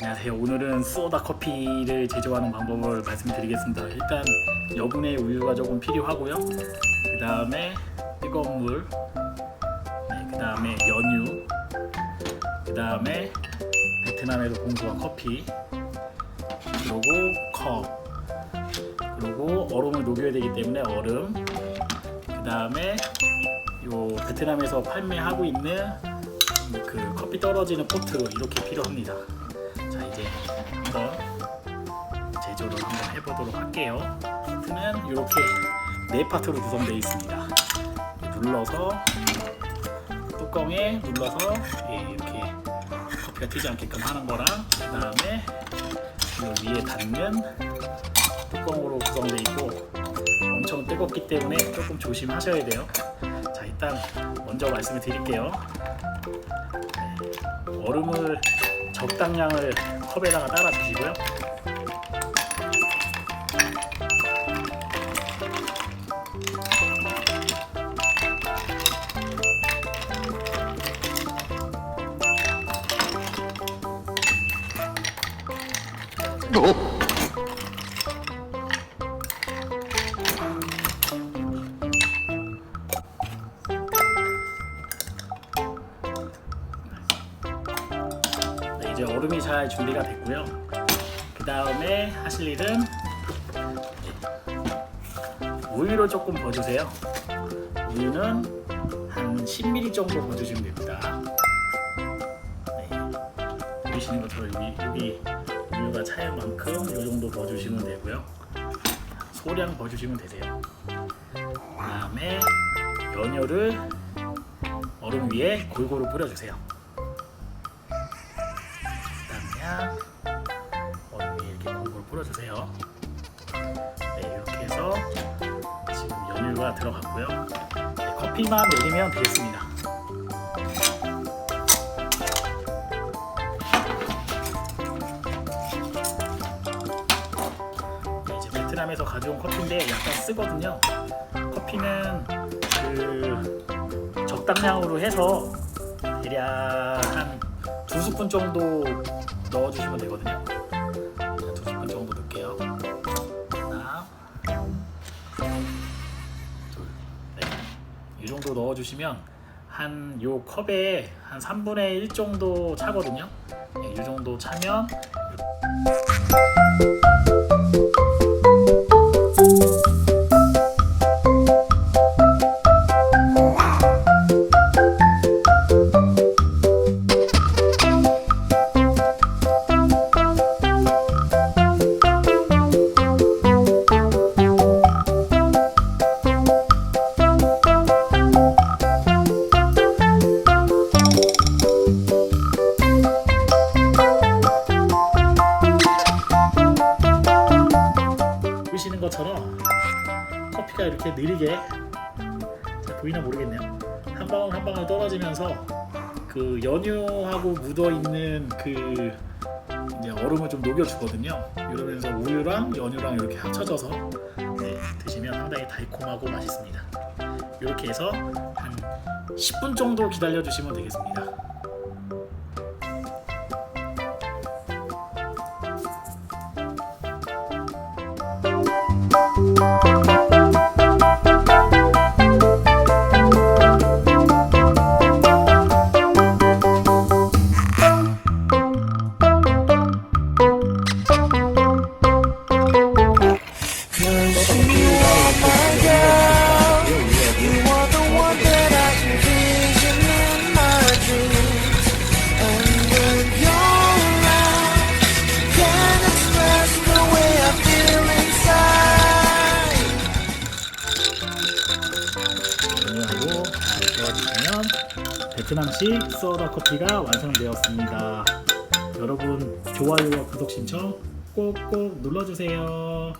안녕하세요. 오늘은 소다 커피를 제조하는 방법을 말씀드리겠습니다. 일단 여분의 우유가 조금 필요하고요. 그 다음에 뜨거운 물, 네, 그 다음에 연유, 그 다음에 베트남에서 공수한 커피, 그리고 컵, 그리고 얼음을 녹여야 되기 때문에 얼음, 그 다음에 요 베트남에서 판매하고 있는 그 커피 떨어지는 포트 이렇게 필요합니다. 자 이제 한번 제조를 한번 해보도록 할게요. 포트는 이렇게 네 파트로 구성되어 있습니다. 눌러서 뚜껑에 눌러서 예, 이렇게 커피가 튀지 않게끔 하는 거랑 그 다음에 이 위에 닿는 뚜껑으로 구성되어 있고 엄청 뜨겁기 때문에 조금 조심하셔야 돼요. 자 일단 먼저 말씀을 드릴게요. 네, 얼음을 적당량을 컵에다가 따라 주시고요. 네, 이제 얼음이 잘 준비가 됐고요. 그 다음에 하실 일은 네, 우유를 조금 버주세요. 우유는 한 10ml 정도 버주시면 됩니다. 네, 보이시는 것처럼 여기 우유가 차일 만큼 이 정도 버주시면 되고요. 소량 버주시면 되세요. 그 다음에 연유를 얼음 위에 골고루 뿌려주세요. 얼음 위에 이렇게 골고루 뿌려주세요. 네, 이렇게 해서 지금 연유가 들어갔고요. 네, 커피만 내리면 되겠습니다. 네, 이제 베트남에서 가져온 커피인데 약간 쓰거든요. 커피는 그 적당량으로 해서 대략 한두 스푼 정도 넣어주시면 되거든요. 자, 두 스푼 정도 넣을게요. 이 정도 넣어주시면 한 요 컵에 한 3분의 1 정도 차거든요. 네, 이 정도 차면 보시는 것처럼 커피가 이렇게 느리게 자, 보이나 모르겠네요. 한 방울 한 방울 떨어지면서 그 연유하고 묻어 있는 그 이제 얼음을 좀 녹여주거든요. 이러면서 우유랑 연유랑 이렇게 합쳐져서 네, 드시면 상당히 달콤하고 맛있습니다. 이렇게 해서 한 10분 정도 기다려 주시면 되겠습니다. 베트남식 소다 커피가 완성되었습니다. 여러분 좋아요와 구독 신청 꼭꼭 눌러주세요.